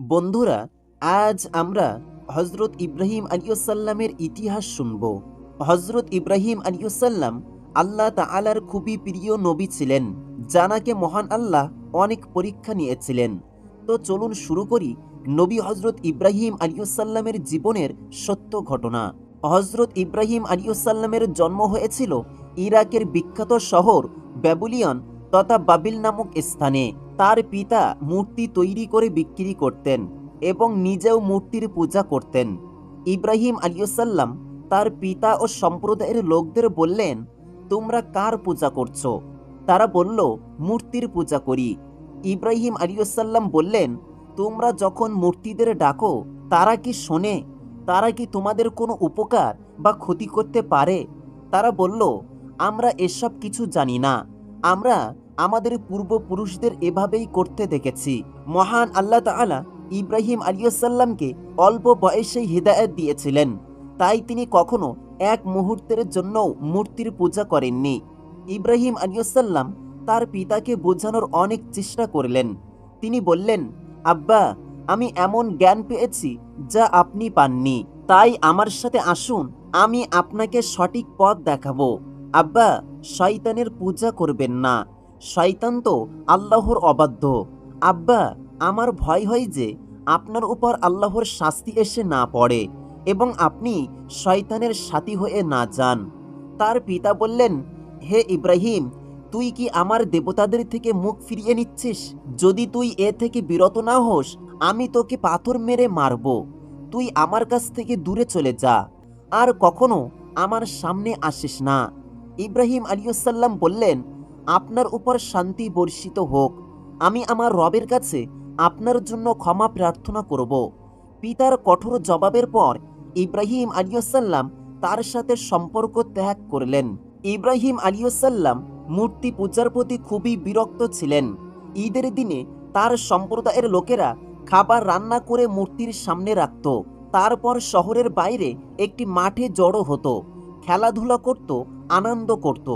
বন্ধুরা, আজ আমরা হজরত ইব্রাহিম আলিউসাল্লামের ইতিহাস শুনব। হজরত ইব্রাহিম আলিউসাল্লাম আল্লাহ তাআলার খুবই প্রিয় নবী ছিলেন, জানাকে মহান আল্লাহ অনেক পরীক্ষা নিয়েছিলেন। তো চলুন শুরু করি নবী হজরত ইব্রাহিম আলিউসাল্লামের জীবনের সত্য ঘটনা। হজরত ইব্রাহিম আলিউসাল্লামের জন্ম হয়েছিল ইরাকের বিখ্যাত শহর ব্যাবুলিয়ন তথা বাবিল নামক স্থানে। তার পিতা মূর্তি তৈরি করে বিক্রি করতেন এবং নিজেও মূর্তির পূজা করতেন। ইব্রাহিম আলিয়াল্লাম তার পিতা ও সম্প্রদায়ের লোকদের বললেন, তোমরা কার পূজা করছ? তারা বলল, মূর্তির পূজা করি। ইব্রাহিম আলিয়াল্লাম বললেন, তোমরা যখন মূর্তিদের ডাকো, তারা কি শোনে? তারা কি তোমাদের কোনো উপকার বা ক্ষতি করতে পারে? তারা বলল, আমরা এসব কিছু জানি না। আমরা আমাদের পূর্বপুরুষদের এভাবেই করতে দেখেছি। মহান আল্লাহ তাআলা ইব্রাহিম আলিয়াল্লামকে অল্প বয়সেই হৃদায়ত দিয়েছিলেন। তাই তিনি কখনো এক মুহূর্তের জন্য মূর্তির পূজা করেননি। ইব্রাহিম আলিয়াল্লাম তার পিতাকে বোঝানোর অনেক চেষ্টা করলেন। তিনি বললেন, আব্বা, আমি এমন জ্ঞান পেয়েছি যা আপনি পাননি। তাই আমার সাথে আসুন, আমি আপনাকে সঠিক পথ দেখাবো। আব্বা, শয়তানের পূজা করবেন না। শয়তান তো আল্লাহর অবাধ্য। আব্বা, আমার ভয় হয় যে আপনার উপর আল্লাহর শাস্তি এসে না পড়ে এবং আপনি শয়তানের সাথী হয়ে না যান। তার পিতা বললেন, হে ইব্রাহিম, তুই কি আমার দেবতাদের থেকে মুখ ফিরিয়ে নিচ্ছিস? যদি তুই এ থেকে বিরত না হোস, আমি তোকে পাথর মেরে মারব। তুই আমার কাছ থেকে দূরে চলে যা। আর কখনো আমার সামনে আসিস না। ইব্রাহিম আলিয়াল্লাম বললেন আপনার উপর শান্তি বর্ষিত হোক। আমি আমার রবের কাছে আপনার জন্য ক্ষমা প্রার্থনা করব। পিতার কঠোর জবাবের পর ইব্রাহিম আলিয়াল্লাম তার সাথে সম্পর্ক ত্যাগ করলেন। ইব্রাহিম আলিয়াল্লাম মূর্তি পূজার প্রতি খুবই বিরক্ত ছিলেন। ঈদের দিনে তার সম্প্রদায়ের লোকেরা খাবার রান্না করে মূর্তির সামনে রাখত। তারপর শহরের বাইরে একটি মাঠে জড়ো হতো, খেলাধুলা করত, আনন্দ করত।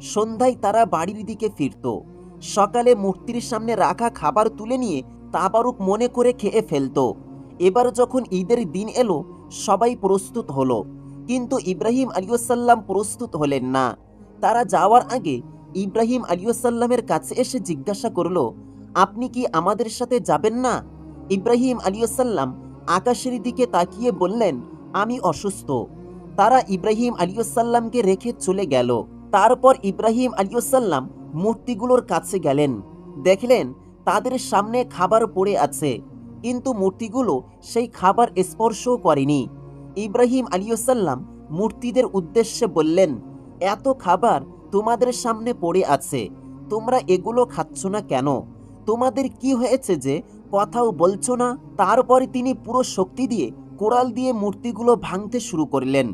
সন্ধ্যায় তারা বাড়ির দিকে ফিরত। সকালে মূর্তির সামনে রাখা খাবার তুলে নিয়ে তাবারুক মনে করে খেয়ে ফেলত। এবার যখন ঈদের দিন এলো, সবাই প্রস্তুত হলো। কিন্তু ইব্রাহিম আলিয়াল্লাম প্রস্তুত হলেন না। তারা যাওয়ার আগে ইব্রাহিম আলিয়াল্লামের কাছে এসে জিজ্ঞাসা করল, আপনি কি আমাদের সাথে যাবেন না? ইব্রাহিম আলিয়াল্লাম আকাশের দিকে তাকিয়ে বললেন, আমি অসুস্থ। তারা ইব্রাহিম আলিয়াল্লামকে রেখে চলে গেল। তারপর ইব্রাহিম আলিয়াল্লাম মূর্তিগুলোর কাছে গেলেন। দেখলেন তাদের সামনে খাবার পড়ে আছে, কিন্তু মূর্তিগুলো সেই খাবার স্পর্শও করেনি। ইব্রাহিম আলিয়াল্লাম মূর্তিদের উদ্দেশ্যে বললেন, এত খাবার তোমাদের সামনে পড়ে আছে, তোমরা এগুলো খাচ্ছ না কেন? তোমাদের কি হয়েছে যে কথাও বলছো না? তারপরে তিনি পুরো শক্তি দিয়ে কোড়াল দিয়ে মূর্তিগুলো ভাঙতে শুরু করলেন।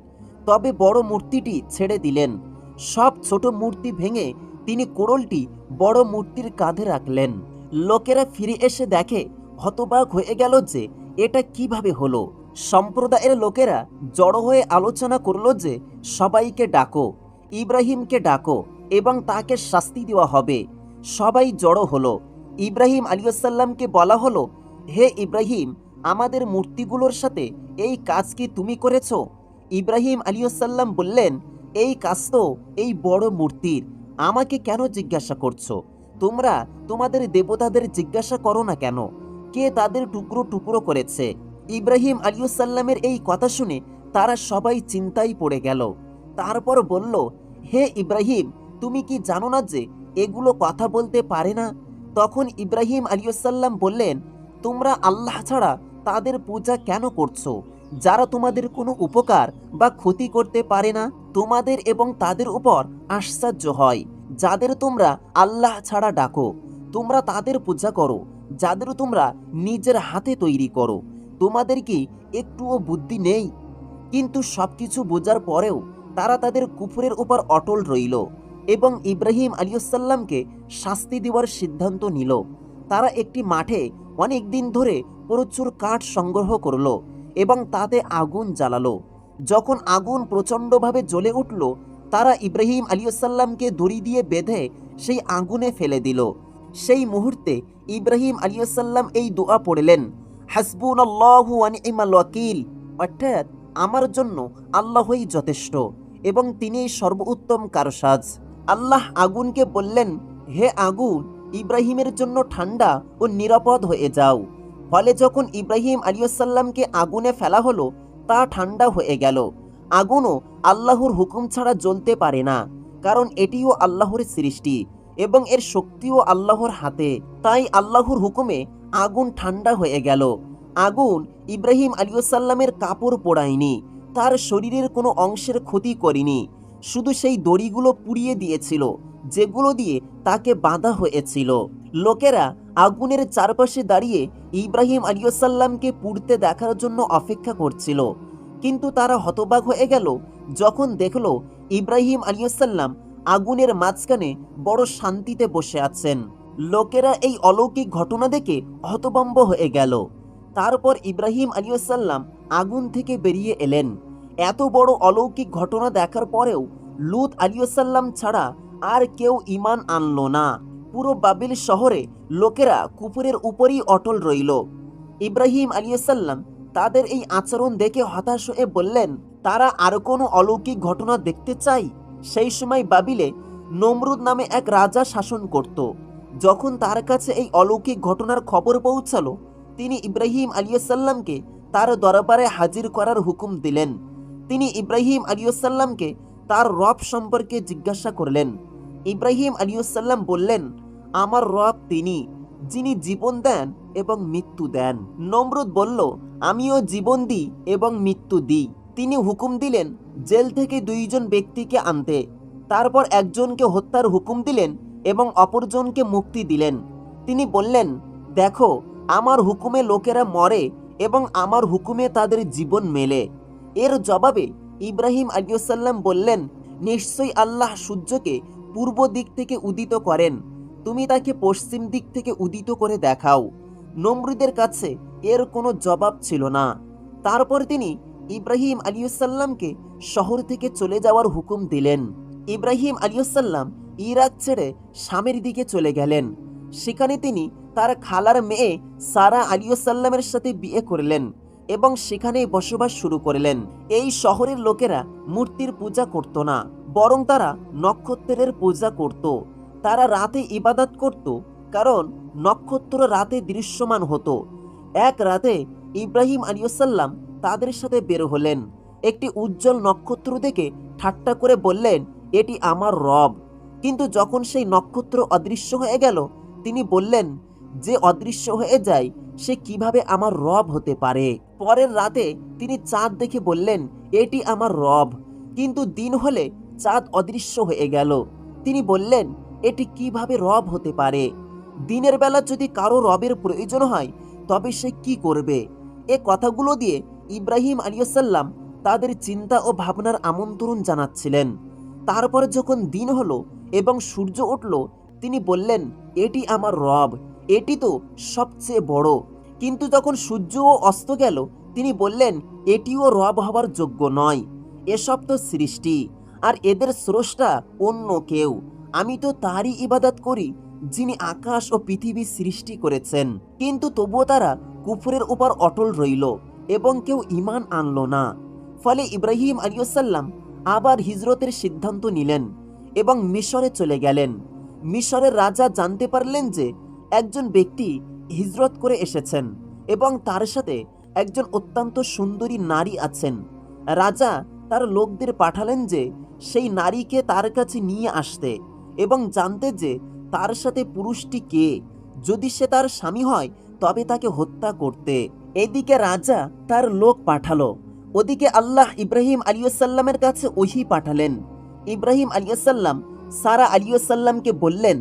তবে বড় মূর্তিটি ছেড়ে দিলেন। সব ছোট মূর্তি ভেঙে তিনি কোড়লটি বড় মূর্তির কাঁধে রাখলেন। লোকেরা ফিরে এসে দেখে, হতবাক হয়ে গেল যে এটা কীভাবে হলো। সম্প্রদায়ের লোকেরা জড়ো হয়ে আলোচনা করল যে সবাইকে ডাকো, ইব্রাহিমকে ডাকো এবং তাকে শাস্তি দেওয়া হবে। সবাই জড়ো হলো। ইব্রাহিম আলিয়াল্লামকে বলা হলো, হে ইব্রাহিম, আমাদের মূর্তিগুলোর সাথে এই কাজ কি তুমি করেছ? ইব্রাহিম আলিয়াল্লাম বললেন এই কাজ তো এই বড় মূর্তির। আমাকে কেন জিজ্ঞাসা করছ? তোমরা তোমাদের দেবতাদের জিজ্ঞাসা করো না কেন? কে তাদের টুকরো টুকরো করেছে? ইব্রাহিম আলিয়াল্লামের এই কথা শুনে তারা সবাই চিন্তায় পড়ে গেল। তারপর বলল, হে ইব্রাহিম, তুমি কি জানো না যে এগুলো কথা বলতে পারে না? তখন ইব্রাহিম আলিয়াল্লাম বললেন, তোমরা আল্লাহ ছাড়া তাদের পূজা কেন করছ? যারা তোমাদের কোনো উপকার বা ক্ষতি করতে পারে না, তোমাদের এবং তাদের উপর আশ্চর্য হয়। যাদের তোমরা আল্লাহ ছাড়া ডাকো, তোমরা তাদের পূজা করো, যাদের তোমরা নিজের হাতে তৈরি করো। তোমাদের কি একটুও বুদ্ধি নেই? কিন্তু সব কিছু বোঝার পরেও তারা তাদের কুফুরের উপর অটল রইল এবং ইব্রাহিম আলিয়াল্লামকে শাস্তি দেওয়ার সিদ্ধান্ত নিল। তারা একটি মাঠে অনেক দিন ধরে প্রচুর কাঠ সংগ্রহ করল এবং তাতে আগুন জ্বালালো। যখন আগুন প্রচণ্ডভাবে জ্বলে উঠল, তারা ইব্রাহিম আলিয়াল্লামকে দড়ি দিয়ে বেঁধে সেই আগুনে ফেলে দিল। সেই মুহূর্তে ইব্রাহিম আলিয়াল্লাম এই দোয়া পড়লেন হাসবুন আল্লাহু আনিমাল ওয়াকিল। অর্থাৎ আমার জন্য আল্লাহই যথেষ্ট এবং তিনি সর্বোত্তম কারসাজ। আল্লাহ আগুনকে বললেন, হে আগুন, ইব্রাহিমের জন্য ঠান্ডা ও নিরাপদ হয়ে যাও। ফলে যখন ইব্রাহিম আলিয়াল্লামকে আগুনে ফেলা হলো, তা ঠান্ডা হয়ে গেল। আগুনও আল্লাহর হুকুম ছাড়া জ্বলতে পারে না, কারণ এটিও আল্লাহর সৃষ্টি এবং এর শক্তিও আল্লাহর হাতে। তাই আল্লাহর হুকুমে আগুন ঠান্ডা হয়ে গেল। আগুন ইব্রাহিম আলিয়াল্লামের কাপড় পোড়ায়নি, তার শরীরের কোনো অংশের ক্ষতি করেনি। শুধু সেই দড়িগুলো পুড়িয়ে দিয়েছিল, যেগুলো দিয়ে তাকে বাঁধা হয়েছিল। লোকেরা আগুনের চারপাশে দাঁড়িয়ে ইব্রাহিম আলিয়াল্লামকে পুড়তে দেখার জন্য অপেক্ষা করছিল। কিন্তু তারা হতবাক হয়ে গেল, যখন দেখল ইব্রাহিম আলিয়াল্লাম আগুনের মাঝখানে বড় শান্তিতে বসে আছেন। লোকেরা এই অলৌকিক ঘটনা দেখে হতবম্ব হয়ে গেল। তারপর ইব্রাহিম আলিয়াল্লাম আগুন থেকে বেরিয়ে এলেন। এত বড় অলৌকিক ঘটনা দেখার পরেও লুত আলিয়াল্লাম ছাড়া আর কেউ ইমান আনল না। পুরো বাবিল শহরে লোকেরা কুপুরের উপরই অটল রইল। ইব্রাহিম আলিয়াল্লাম তাদের এই আচরণ দেখে হতাশ হয়ে বললেন, তারা আর কোনো অলৌকিক ঘটনা দেখতে চাই? সেই সময় বাবিলে নমরুদ নামে এক রাজা শাসন করত। যখন তার কাছে এই অলৌকিক ঘটনার খবর পৌঁছালো, তিনি ইব্রাহিম আলিয়াল্লামকে তার দরবারে হাজির করার হুকুম দিলেন। তিনি ইব্রাহিম আলিয়াল্লামকে তার রব সম্পর্কে জিজ্ঞাসা করলেন। ইব্রাহিম আলিয়াল্লাম বললেন, আমার রব তিনি, যিনি জীবন দেন এবং মৃত্যু দেন। নমরুদ বলল, আমিও জীবন দিই এবং মৃত্যু দিই। তিনি হুকুম দিলেন, জেল থেকে দুইজন ব্যক্তিকে আনতে। তারপর একজনকে হত্যার হুকুম দিলেন এবং অপরজনকে মুক্তি দিলেন। তিনি বললেন, দেখো, আমার হুকুমে লোকেরা মরে এবং আমার হুকুমে তাদের জীবন মেলে। এর জবাবে ইব্রাহিম আলিয়াল্লাম বললেন, নিশ্চয়ই আল্লাহ সূর্যকে পূর্ব দিক থেকে উদিত করেন। তুমি তাকে পশ্চিম দিক থেকে উদিত করে দেখাও। নমরুদের কাছে এর কোনো জবাব ছিল না। তারপর তিনি ইব্রাহিম আলিয়াল্লামকে শহর থেকে চলে যাওয়ার হুকুম দিলেন। ইব্রাহিম আলিয়াল্লাম ইরাক ছেড়ে স্বামীর দিকে চলে গেলেন। সেখানে তিনি তার খালার মেয়ে সারা আলিয়াল্লামের সাথে বিয়ে করলেন। এবং সেখানেই বসবাস শুরু করলেন। এই শহরের লোকেরা মূর্তির পূজা করত না, বরং তারা নক্ষত্রের পূজা করত। তারা রাতে ইবাদত করত, কারণ নক্ষত্র রাতে দৃশ্যমান হতো। এক রাতে ইব্রাহিম আলিয়াল্লাম তাদের সাথে বের হলেন। একটি উজ্জ্বল নক্ষত্র দেখে ঠাট্টা করে বললেন, এটি আমার রব। কিন্তু যখন সেই নক্ষত্র অদৃশ্য হয়ে গেল, তিনি বললেন যে অদৃশ্য হয়ে যায়, সে কীভাবে আমার রব হতে পারে? পরের রাতে তিনি চাঁদ দেখে বললেন, এটি আমার রব। কিন্তু দিন হলে চাঁদ অদৃশ্য হয়ে গেল। তিনি বললেন, এটি কীভাবে রব হতে পারে? দিনের বেলা যদি কারও রবের প্রয়োজন হয়, তবে সে কি করবে? এ কথাগুলো দিয়ে ইব্রাহিম আলিয়াল্লাম তাদের চিন্তা ও ভাবনার আমন্ত্রণ জানাচ্ছিলেন। তারপরে যখন দিন হলো এবং সূর্য উঠল, তিনি বললেন, এটি আমার রব। এটি তো সবচেয়ে বড়। কিন্তু যখন সূর্যও অস্ত গেল, তিনি বললেন, এটিও রব হবার যোগ্য নয়। এসব তো সৃষ্টি, আর এদের স্রষ্টা অন্য কেউ। আমি তো তারই ইবাদত করি, যিনি আকাশ ও পৃথিবী সৃষ্টি করেছেন। কিন্তু তবুও তারা কুফরের উপর অটল রইল, এবং কেউ ইমান আনল না। ফলে ইব্রাহিম আলিয়াল্লাম আবার হিজরতের সিদ্ধান্ত নিলেন, এবং মিশরে চলে গেলেন। মিশরের রাজা জানতে পারলেন যে একজন ব্যক্তি হিজরত করে এসেছেন এবং তার সাথে একজন অত্যন্ত সুন্দরী নারী আছেন। রাজা তার লোকদের পাঠালেন যে সেই নারীকে তার কাছে নিয়ে আসতে এবং জানতে যে তার সাথে পুরুষটি কে। যদি সে তার স্বামী হয়, তবে তাকে হত্যা করতে। এদিকে রাজা তার লোক পাঠালো। ওদিকে আল্লাহ ইব্রাহিম আলিয়াল্লামের কাছে ওহি পাঠালেন। ইব্রাহিম আলিয়াল্লাম সারা আলিয়াল্লামকে বললেন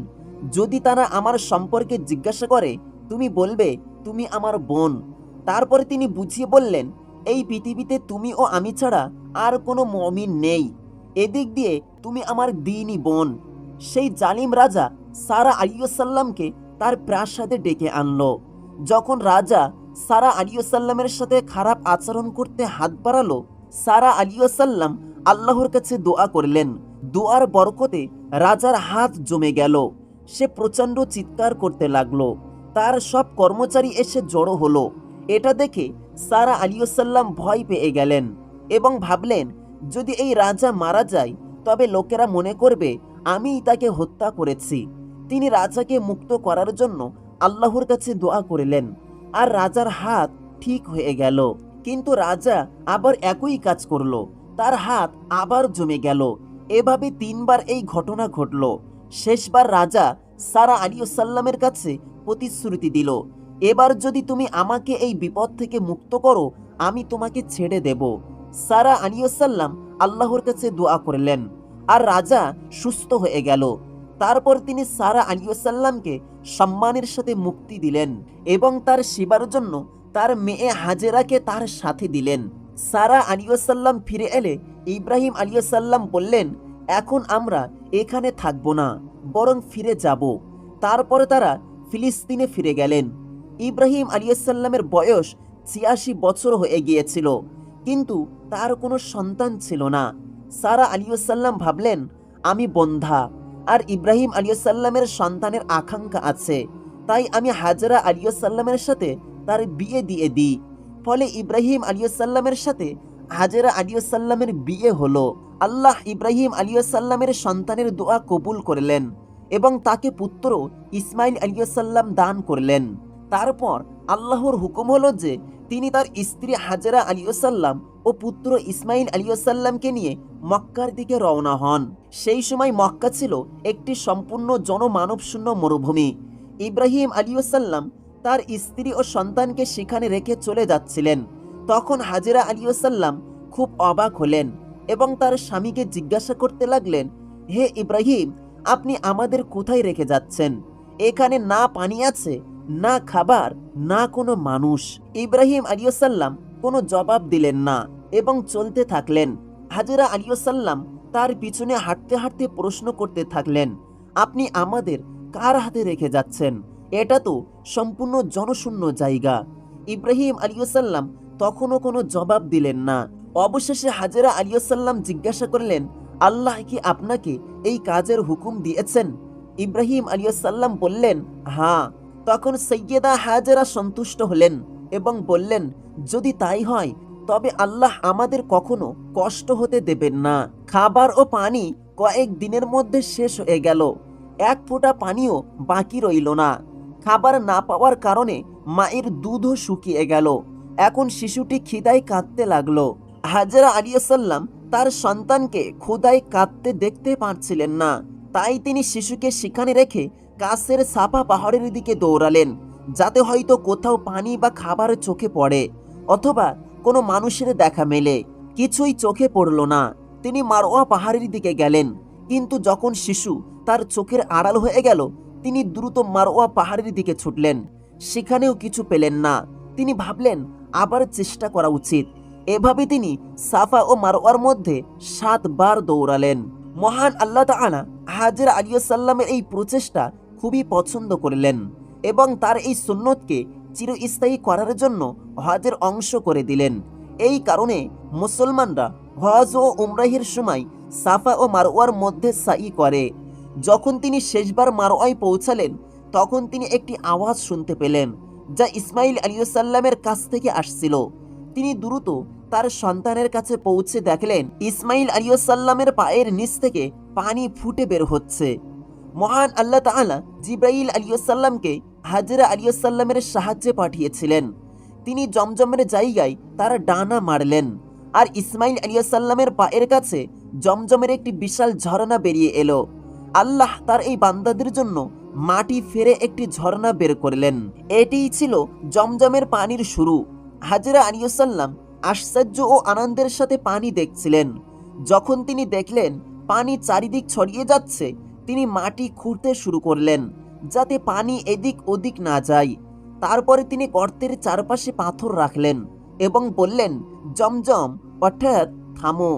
যদি তারা আমার সম্পর্কে জিজ্ঞাসা করে, তুমি বলবে, তুমি আমার বোন। তারপরে তিনি বুঝিয়ে বললেন, এই পৃথিবীতে তুমি ও আমি ছাড়া আর কোনো মমিন নেই। এদিক দিয়ে তুমি আমার দিনই বোন। সেই জালিম রাজা সারা আলিয়াল্লামকে তার প্রাসাদে ডেকে আনলো। যখন রাজা সারা আলিয়াল্লামের সাথে খারাপ আচরণ করতে হাত বাড়ালো, সারা আলিয়াল্লাম আল্লাহর কাছে দোয়া করলেন। দোয়ার বরকতে রাজার হাত জমে গেল। সে প্রচণ্ড চিৎকার করতে লাগল। তার সব কর্মচারী এসে জড়ো হলো। এটা দেখে সারা আলিউসাল্লাম ভয় পেয়ে গেলেন এবং ভাবলেন, যদি এই রাজা মারা যায়, তবে লোকেরা মনে করবে আমিই তাকে হত্যা করেছি। তিনি রাজাকে মুক্ত করার জন্য আল্লাহর কাছে দোয়া করিলেন আর রাজার হাত ঠিক হয়ে গেল। কিন্তু রাজা আবার একই কাজ করল। তার হাত আবার জমে গেল। এভাবে তিনবার এই ঘটনা ঘটল। শেষবার রাজা সারা আলিউসাল্লামের কাছে প্রতিশ্রুতি দিল, এবার যদি তুমি আমাকে এই বিপদ থেকে মুক্ত করো, আমি তোমাকে ছেড়ে দেব। সারা আলিউসাল্লাম আল্লাহর কাছে দোয়া করলেন, আর রাজা সুস্থ হয়ে গেল। তারপর তিনি সারা আলিউসাল্লামকে সম্মানের সাথে মুক্তি দিলেন এবং তার সেবার জন্য তার মেয়ে হাজেরাকে তার সাথে দিলেন। সারা আলিউসাল্লাম ফিরে এলে ইব্রাহিম আলিউসাল্লাম বললেন এখন আমরা এখানে থাকব না, বরং ফিরে যাব। তারপরে তারা ফিলিস্তিনে ফিরে গেলেন। ইব্রাহিম আলিয়াসাল্লামের বয়স ছিয়াশি বছর হয়ে গিয়েছিল, কিন্তু তার কোনো সন্তান ছিল না। সারা আলিয়াসাল্লাম ভাবলেন, আমি বন্ধা, আর ইব্রাহিম আলিয়াসাল্লামের সন্তানের আকাঙ্ক্ষা আছে, তাই আমি হাজরা আলিয়াসাল্লামের সাথে তার বিয়ে দিয়ে দিই। ফলে ইব্রাহিম আলিয়াসাল্লামের সাথে হাজারা আলিয়াসাল্লামের বিয়ে হলো। আল্লাহ ইব্রাহিম আলিয়াসাল্লামের সন্তানের দোয়া কবুল করলেন এবং তাকে পুত্র ইসমাইল আলিয়াসাল্লাম দান করলেন। তারপর আল্লাহর হুকুম হলো যে, তিনি তার স্ত্রী হাজারা আলিয়াসাল্লাম ও পুত্র ইসমাইল আলিয়াসাল্লামকে নিয়ে মক্কার দিকে রওনা হন। সেই সময় মক্কা ছিল একটি সম্পূর্ণ জনমানবশূন্য মরুভূমি। ইব্রাহিম আলিয়াসাল্লাম তার স্ত্রী ও সন্তানকে সেখানে রেখে চলে যাচ্ছিলেন। তখন হাজেরা আলিয়াসাল্লাম খুব অবাক হলেন। এবং তার স্বামীকে জিজ্ঞাসা করতে লাগলেন, হে ইব্রাহিম, আপনি আমাদের কোথায় রেখে যাচ্ছেন? এখানে না পানি আছে, না খাবার, না কোনো মানুষ। ইব্রাহিম আলিয়াসাল্লাম কোনো জবাব দিলেন না এবং চলতে থাকলেন। হাজেরা আলিয়াসাল্লাম তার পিছনে হাঁটতে হাঁটতে প্রশ্ন করতে থাকলেন, আপনি আমাদের কার হাতে রেখে যাচ্ছেন? এটা তো সম্পূর্ণ জনশূন্য জায়গা। ইব্রাহিম আলিয়াসাল্লাম তখনও কোনো জবাব দিলেন না। অবশেষে হাজেরা আলিয়াসাল্লাম জিজ্ঞাসা করলেন, আল্লাহ কি আপনাকে এই কাজের হুকুম দিয়েছেন? ইব্রাহিম আলিয়াসাল্লাম বললেন হ্যাঁ। তখন সৈয়দা হাজেরা সন্তুষ্ট হলেন এবং বললেন, যদি তাই হয়, তবে আল্লাহ আমাদের কখনো কষ্ট হতে দেবেন না। খাবার ও পানি কয়েক দিনের মধ্যে শেষ হয়ে গেল। এক ফোঁটা পানিও বাকি রইল না। খাবার না পাওয়ার কারণে মায়ের দুধও শুকিয়ে গেল। এখন শিশুটি খিদায় কাঁদতে লাগল। হাজরা আলিয়াসাল্লাম তার সন্তানকে ক্ষুদায় কাঁদতে দেখতে পারছিলেন না। তাই তিনি শিশুকে সেখানে রেখে কাছের সাপা পাহাড়ের দিকে দৌড়ালেন, যাতে হয়তো কোথাও পানি বা খাবার চোখে পড়ে অথবা কোনো মানুষের দেখা মেলে। কিছুই চোখে পড়ল না। তিনি মারোয়া পাহাড়ের দিকে গেলেন, কিন্তু যখন শিশু তার চোখের আড়াল হয়ে গেল, তিনি দ্রুত মারোয়া পাহাড়ের দিকে ছুটলেন। সেখানেও কিছু পেলেন না। তিনি ভাবলেন, আবার চেষ্টা করা উচিত। এভাবে তিনি সাফা ও মারোয়ার মধ্যে সাতবার দৌড়ালেন। মহান আল্লাহ তাআলা হাজির আলিয়াসাল্লামের এই প্রচেষ্টা খুবই পছন্দ করলেন এবং তার এই সুন্নতকে চিরস্থায়ী করার জন্য হজের অংশ করে দিলেন। এই কারণে মুসলমানরা হজ ও উমরাহির সময় সাফা ও মারোয়ার মধ্যে সাই করে। যখন তিনি শেষবার মারোয়ায় পৌঁছালেন, তখন তিনি একটি আওয়াজ শুনতে পেলেন, যা ইসমাইল আলিয়াসাল্লামের কাছ থেকে আসছিল। তিনি দ্রুত তার সন্তানের কাছে পৌঁছে দেখলেন ইসমাইল আলিয়াসাল্লামের পায়ের নিচ থেকে পানি ফুটে বের হচ্ছে। মহান আল্লাহ তাআলা জিব্রাইল আলিয়াসাল্লামকে হাজরা আলিয়াসাল্লামের সাহায্যে পাঠিয়েছিলেন। তিনি জমজমের জায়গায় তার ডানা মারলেন আর ইসমাইল আলিয়াসাল্লামের পায়ের কাছে জমজমের একটি বিশাল ঝর্ণা বেরিয়ে এলো। আল্লাহ তার এই বান্দাদের জন্য মাটি ফেরে একটি ঝর্ণা বের করলেন। এটিই ছিল জমজমের পানির শুরু। হাজরা আলিয়াসাল্লাম আশ্চর্য ও আনন্দের সাথে পানি দেখছিলেন। যখন তিনি দেখলেন পানি চারিদিক ছড়িয়ে যাচ্ছে, তিনি মাটি খুঁড়তে শুরু করলেন যাতে পানি এদিক ওদিক না যায়। তারপরে তিনি গর্তের চারপাশে পাথর রাখলেন এবং বললেন, জমজম, অর্থাৎ থামো।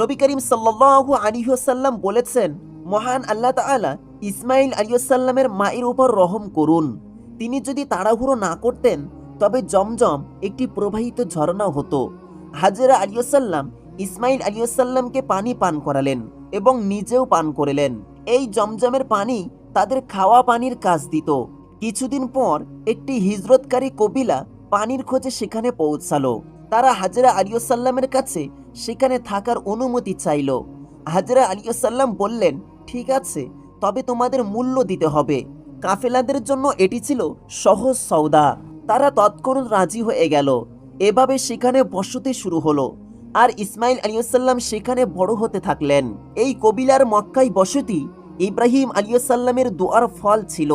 নবী করিম সাল্লাল্লাহু আলাইহি ওয়াসাল্লাম বলেছেন, মহান আল্লাহ তাআলা ইসমাইল আলিয়াসাল্লামের মায়ের উপর রহম করুন। তিনি যদি তাড়াহুড়ো না করতেন তবে জমজম একটি প্রবাহিত ঝর্ণা হতো। হাজরা আলিয়াসাল্লাম ইসমাইল আলিয়াসাল্লামকে পানি পান করালেন এবং নিজেও পান করলেন। এই জমজমের পানি তাদের খাওয়া পানির কাজ দিত। কিছুদিন পর একটি হিজরতকারী কবিলা পানির খোঁজে সেখানে পৌঁছালো। তারা হাজরা আলিয়াল্লামের কাছে সেখানে থাকার অনুমতি চাইল। হাজরা আলিয়াল্লাম বললেন, ঠিক আছে, তবে তোমাদের মূল্য দিতে হবে। কাফেলাদের জন্য এটি ছিল সহজ সৌদা তারা তৎক্ষণাৎ রাজি হয়ে গেল। এভাবে সেখানে বসতি শুরু হলো আর ইসমাইল আলিয়াল্লাম সেখানে বড় হতে থাকলেন। এই কবিলার মক্কাই বসতি ইব্রাহিম আলিয়াল্লামের দোয়ার ফল ছিল।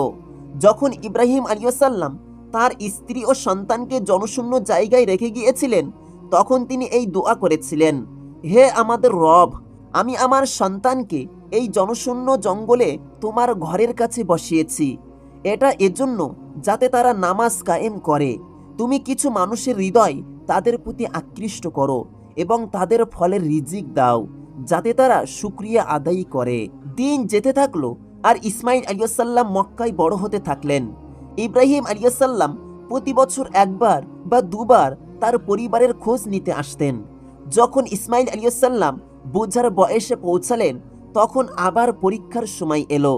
যখন ইব্রাহিম আলিয়াল্লাম তার স্ত্রী ও সন্তানকে জনশূন্য জায়গায় রেখে গিয়েছিলেন, তখন তিনি এই দোয়া করেছিলেন, হে আমাদের রব, আমি আমার সন্তানকে এই জনশূন্য জঙ্গলে তোমার ঘরের কাছে বসিয়েছি। এটা এজন্য যাতে তারা নামাজ কায়েম করে। তুমি কিছু মানুষের হৃদয় তাদের প্রতি আকৃষ্ট করো এবং তাদের ফলের রিজিক দাও, যাতে তারা শুক্রিয়া আদায়ী করে। দিন যেতে থাকল আর ইসমাইল আলিয়াল্লাম মক্কায় বড় হতে থাকলেন। ইব্রাহিম আলিয়াল্লাম প্রতি বছর একবার বা দুবার তার পরিবারের খোঁজ নিতে আসতেন। যখন ইসমাইল আলিয়াল্লাম বোঝার বয়সে পৌঁছালেন, তখন আবার পরীক্ষার সময় এলো।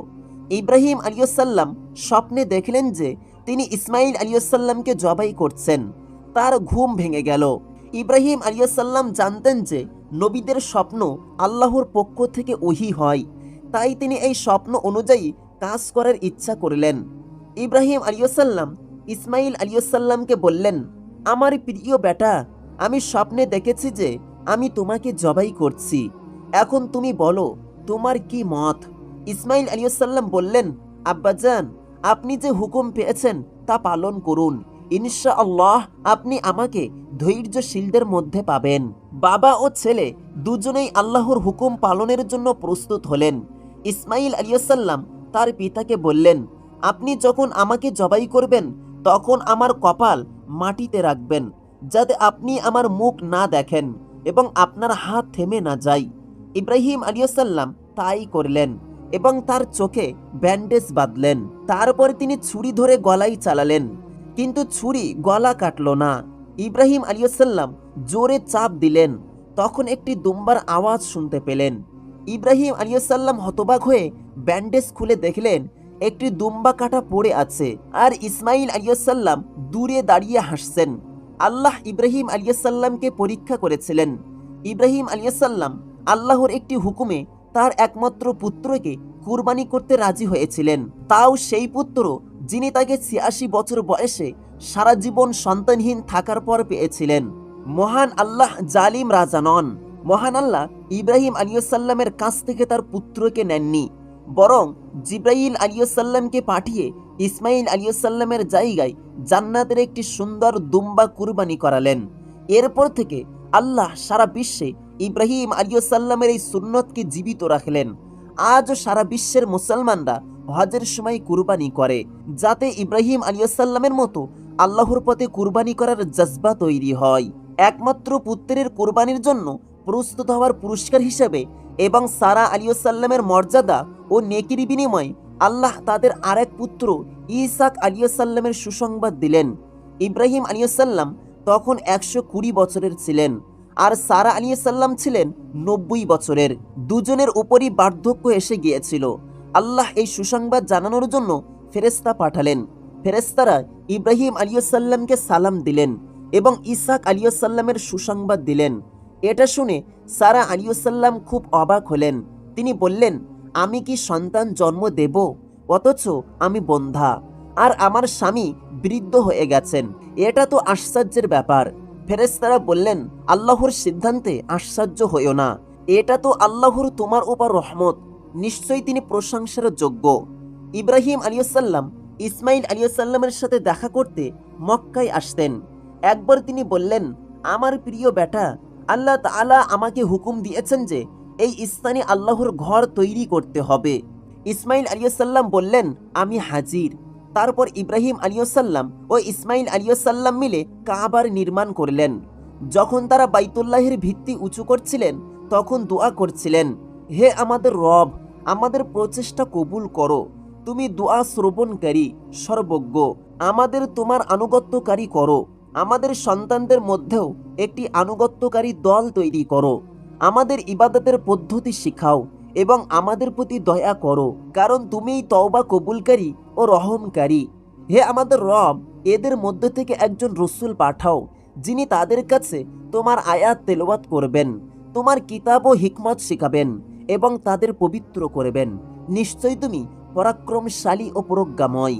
ইব্রাহিম আলিয়াল্লাম স্বপ্নে দেখলেন যে তিনি ইসমাইল আলিয়াল্লামকে জবাই করছেন। তার ঘুম ভেঙে গেল। ইব্রাহিম আলিয়াল্লাম জানতেন যে নবীদের স্বপ্ন আল্লাহর পক্ষ থেকে ওহি হয়। তাই তিনি এই স্বপ্ন অনুযায়ী কাজ করার ইচ্ছা করলেন। ইব্রাহিম আলিয়াল্লাম ইসমাইল আলিয়াল্লামকে বললেন, আমার প্রিয় বেটা, আমি স্বপ্নে দেখেছি যে আমি তোমাকে জবাই করছি। এখন তুমি বলো, তোমার কি মত? ইসমাইল আলিয়াল্লাম বললেন আব্বাজান আপনি যে হুকুম পেয়েছেন তা পালন করুন। ইনশা আল্লাহ আপনি আমাকে ধৈর্যশীলদের মধ্যে পাবেন। বাবা ও ছেলে দুজনেই আল্লাহর হুকুম পালনের জন্য প্রস্তুত হলেন। ইসমাইল আলিয়াল্লাম তার পিতাকে বললেন, আপনি যখন আমাকে জবাই করবেন, তখন আমার কপাল মাটিতে রাখবেন, যাতে আপনি আমার মুখ না দেখেন এবং আপনার হাত থেমে না যায়। ইব্রাহিম আলিয়াল্লাম তাই করলেন। এবং তার চোখে ব্যান্ডেজ বাঁধলেন। তারপর তিনি ছুরি ধরে গলায় চালালেন। কিন্তু ছুরি গলা কাটল না। ইব্রাহিম আলিয়াল্লাম জোরে চাপ দিলেন। তখন একটি দুম্বার আওয়াজ শুনতে পেলেন। ইব্রাহিম আলিয়াল্লাম হতবাক হয়ে ব্যান্ডেজ খুলে দেখলেন, একটি দুম্বা কাটা পড়ে আছে আর ইসমাইল আলিয়াল্লাম দূরে দাঁড়িয়ে হাসছেন। আল্লাহ ইব্রাহিম আলিয়াল্লামকে পরীক্ষা করেছিলেন। ইব্রাহিম আলিয়াল্লাম আল্লাহর একটি হুকুমে তার একমাত্র পুত্রকে কুরবানি করতে রাজি হয়েছিলেন। তাও সেই পুত্র, যিনি তাকে ছিয়াশি বছর বয়সে সারা জীবন সন্তানহীন থাকার পর পেয়েছিলেন। মহান আল্লাহ জালিম রাজা নন। মহান আল্লাহ ইব্রাহিম আলিয়াল্লামের কাছ থেকে তার পুত্রকে নেননি। বরং জিব্রাইল আলিয়াল্লামকে পাঠিয়ে ইসমাইল আলিয়াল্লামের জায়গায় জান্নাতের একটি সুন্দর দুম্বা কুরবানি করালেন। এরপর থেকে আল্লাহ সারা বিশ্বে ইব্রাহিম আলিয়াল্লামের এই সুন্নতকে জীবিত রাখলেন। আজও সারা বিশ্বের মুসলমানরা হজের সময় কুরবানি করে, যাতে ইব্রাহিম আলিয়াল্লামের মতো আল্লাহর পথে কুরবানি করার জজবা তৈরি হয়। একমাত্র পুত্রের কুরবানির জন্য প্রস্তুত হওয়ার পুরস্কার হিসেবে এবং সারা আলিয়াল্লামের মর্যাদা ও নেকির বিনিময় আল্লাহ তাদের আরেক পুত্র ইসাক আলিয়াল্লামের সুসংবাদ দিলেন। ইব্রাহিম আলিয়াল্লাম তখন একশো কুড়ি বছরের ছিলেন। আর সারা আলিয়াল্লাম ছিলেন নব্বই বছরের। দুজনের উপরই বার্ধক্য এসে গিয়েছিল। আল্লাহ এই সুসংবাদ জানানোর জন্য ফেরেস্তা পাঠালেন। ফেরেস্তারা ইব্রাহিম আলিয়াল্লামকে সালাম দিলেন এবং ইসাক আলিয়াল্লামের সুসংবাদ দিলেন। এটা শুনে সারা আলিয়াল্লাম খুব অবাক হলেন। তিনি বললেন, আমি কি সন্তান জন্ম দেব? অথচ আমি বন্ধা। আর আমার স্বামী বৃদ্ধ হয়ে গেছেন। এটা তো আশ্চর্যের ব্যাপার। ফেরেস্তারা বললেন, আল্লাহর সিদ্ধান্তে আশ্চর্য হইও না। এটা তো আল্লাহর তোমার উপর রহমত। নিশ্চয়ই তিনি প্রশংসার যোগ্য। ইব্রাহিম আলিয়াল্লাম ইসমাইল আলিয়াল্লামের সাথে দেখা করতে মক্কায় আসতেন। একবার তিনি বললেন, আমার প্রিয় বেটা, আল্লাহ তাআলা আমাকে হুকুম দিয়েছেন যে এই স্থানে আল্লাহর ঘর তৈরি করতে হবে। ইসমাইল আলিয়াল্লাম বললেন, আমি হাজির। তারপর ইব্রাহিম আলিয়াল্লাম ও ইসমাইল আলিয়াল্লাম মিলে কাবার নির্মাণ করলেন। যখন তারা বাইতুল্লাহের ভিত্তি উঁচু করছিলেন, তখন দোয়া করছিলেন, হে আমাদের রব, আমাদের প্রচেষ্টা কবুল করো। তুমি দোয়া শ্রবণকারী, সর্বজ্ঞ। আমাদের তোমার আনুগত্যকারী করো। আমাদের সন্তানদের মধ্যেও একটি আনুগত্যকারী দল তৈরি করো। আমাদের ইবাদতের পদ্ধতি শিখাও এবং আমাদের প্রতি দয়া করো। কারণ তুমিই তওবা কবুলকারী ও রহমকারী। হে আমাদের রব, এদের মধ্য থেকে একজন রসুল পাঠাও, যিনি তাদের কাছে তোমার আয়াত তেলাওয়াত করবেন, তোমার কিতাব ও হিকমত শেখাবেন এবং তাদের পবিত্র করবেন। নিশ্চয় তুমি পরাক্রমশালী ও প্রজ্ঞাময়।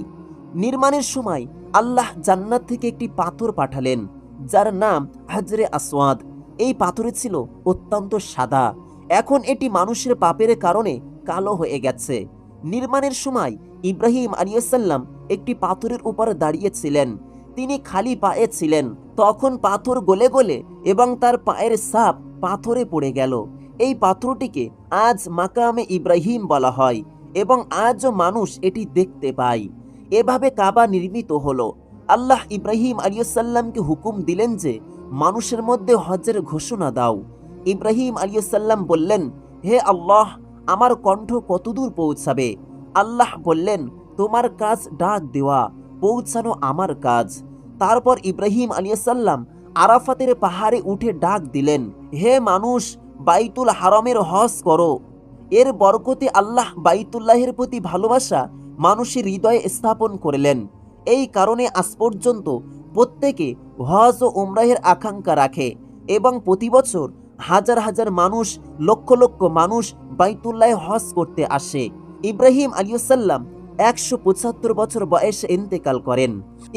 নির্মাণের সময় আল্লাহ জান্নাত থেকে একটি পাথর পাঠালেন, যার নাম হাজরে আসওয়াদ। এই পাথরে ছিল অত্যন্ত সাদা। এখন এটি মানুষের পাপের কারণে কালো হয়ে গেছে। নির্মাণের সময় ইব্রাহিম আলিয়াল্লাম একটি পাথরের উপর দাঁড়িয়েছিলেন। তিনি খালি পায়ে ছিলেন। তখন পাথর গলে গলে এবং তার পায়ের সাপ পাথরে পড়ে গেল। এই পাথরটিকে আজ মাকামে ইব্রাহিম বলা হয় এবং আজও মানুষ এটি দেখতে পায়। এভাবে কাবা নির্মিত হলো। আল্লাহ ইব্রাহিম আলিয়াল্লামকে হুকুম দিলেন যে মানুষের মধ্যে হজের ঘোষণা দাও। ইব্রাহিম আলিয়াল্লাম বললেন, হে আল্লাহ, আমার কণ্ঠ কতদূর পৌঁছাবে? আল্লাহ বললেন, তোমার কাজ ডাক দেওয়া, পৌঁছানো আমার কাজ। তারপর ইব্রাহিম আলিয়াল্লাম আরাফাতের পাহাড়ে উঠে ডাক দিলেন, হে মানুষ, বাইতুল হারামের হজ করো। এর বরকতে আল্লাহ বাইতুল্লাহের প্রতি ভালোবাসা মানুষের হৃদয়ে স্থাপন করলেন। এই কারণে আজ পর্যন্ত প্রত্যেকে হজ ও উমরাহের আকাঙ্ক্ষা রাখে এবং প্রতি বছর হাজার হাজার মানুষ, লক্ষ লক্ষ মানুষ বাইতুল্লাহ হজ করতে আসে। ইব্রাহিম আলিয়াল্লাম একশো পঁচাত্তর বছর বয়সে ইন্তেকাল করেন।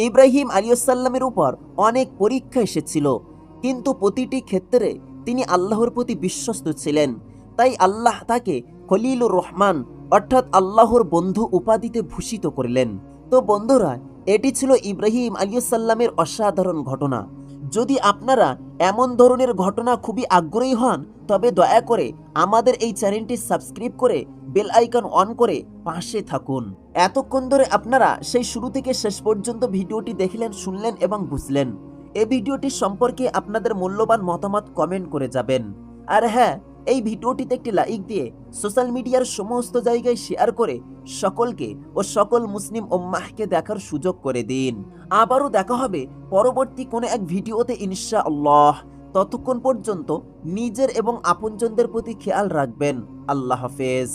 ইব্রাহিম আলিয়াল্লামের উপর অনেক পরীক্ষা এসেছিল, কিন্তু প্রতিটি ক্ষেত্রে তিনি আল্লাহর প্রতি বিশ্বস্ত ছিলেন। তাই আল্লাহ তাকে খলিলুর রহমান অর্থাৎ আল্লাহর বন্ধু উপাধিতে ভূষিত করলেন। তো বন্ধুরা, এটি ছিল ইব্রাহিম আলিয়াল্লামের অসাধারণ ঘটনা। যদি আপনারা এমন ধরনের ঘটনা খুবই আগ্রহী হন, তবে দয়া করে আমাদের এই চ্যানেলটি সাবস্ক্রাইব করে বেল আইকন অন করে পাশে থাকুন। এতক্ষণ ধরে আপনারা সেই শুরু থেকে শেষ পর্যন্ত ভিডিওটি দেখলেন, শুনলেন এবং বুঝলেন। এই ভিডিওটি সম্পর্কে আপনাদের মূল্যবান মতামত কমেন্ট করে যাবেন। আর হ্যাঁ এই ভিডিওটিতে একটি লাইক দিয়ে সোশ্যাল মিডিয়ার সমস্ত জায়গায় শেয়ার করে সকলকে ও সকল মুসলিম ওম্মাহকে দেখার সুযোগ করে দিন। আবারও দেখা হবে পরবর্তী কোনো এক ভিডিওতে ইনশা আল্লাহ ততক্ষণ পর্যন্ত নিজের এবং আপনজনদের প্রতি খেয়াল রাখবেন। আল্লাহ হাফেজ।